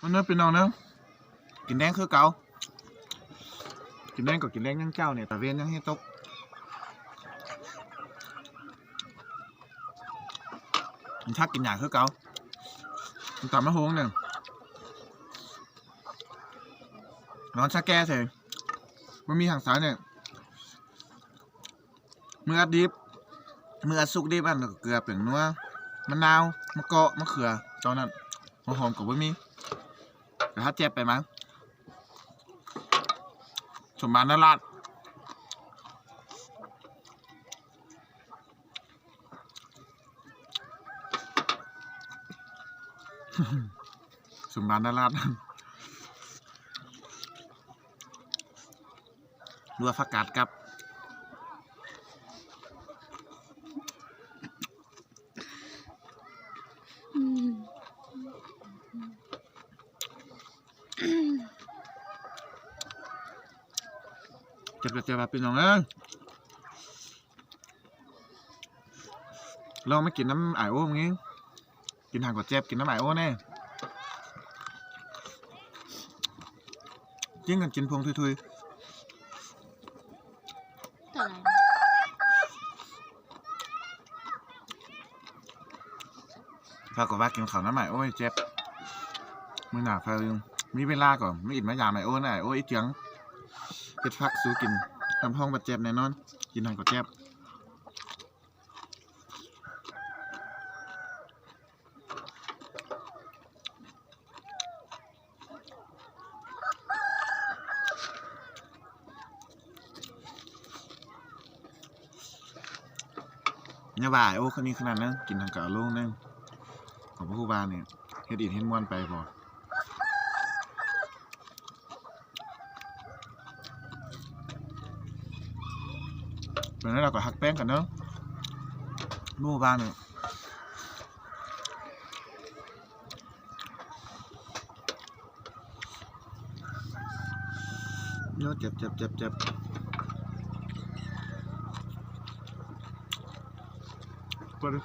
มันเนื้อเป็นน้องเนื้อกินแดงคือเก่ากินแดงก็กินแดงยังเจ้าเนี่ยแต่เวียนยังให้ตกมันชักกินหยาคือเก่ามันตามมาโฮงหนึ่งนอนชักแก้เฉยมันมีหางสายเนี่ยมืออัดดิบมืออัดสุกดิบอันเกลือเปลืองนัวมะนาวมะเกอกมะเขือตอนนั้นหอมกับบ่มี แต่ถ้าเจ็บไปมั้งสมบานนราดสมบานนราดรัวฟักกาดกับ เจ็บเจ็บแบบเป็นน้องเอ้ยลองไม่กินน้ำไอโอ้มึงงี้กินห่างกว่าเจ็บกินน้ำไอโอ้แน่ยิ่งกันกินพวงทุยๆถ้ากับว่ากินข้าวน้ำไอโอ้ยเจ็บมือหนาเพลิงมีเวลาก่อนไม่อิดมายามไอโอ้น่ะไอโอ้ยเจียง เพ็ดพักสู้กินทำห้องบาดเจ็บแน่นอน กินห่างกว่าเจ็บเนี่ยบ่ายโอ้คนนี้ขนาดนั้นกินทางกับลูกนั่งของพระครูบาเนี่ยเฮ็ดอินเฮ็ดมวนไปบ่ เป็นนั้นเราก็หักแป้งกันเนาะพระครูบาเนี่ยเนาะเจ็บเจ็บเจ็บเจ็บไปดิ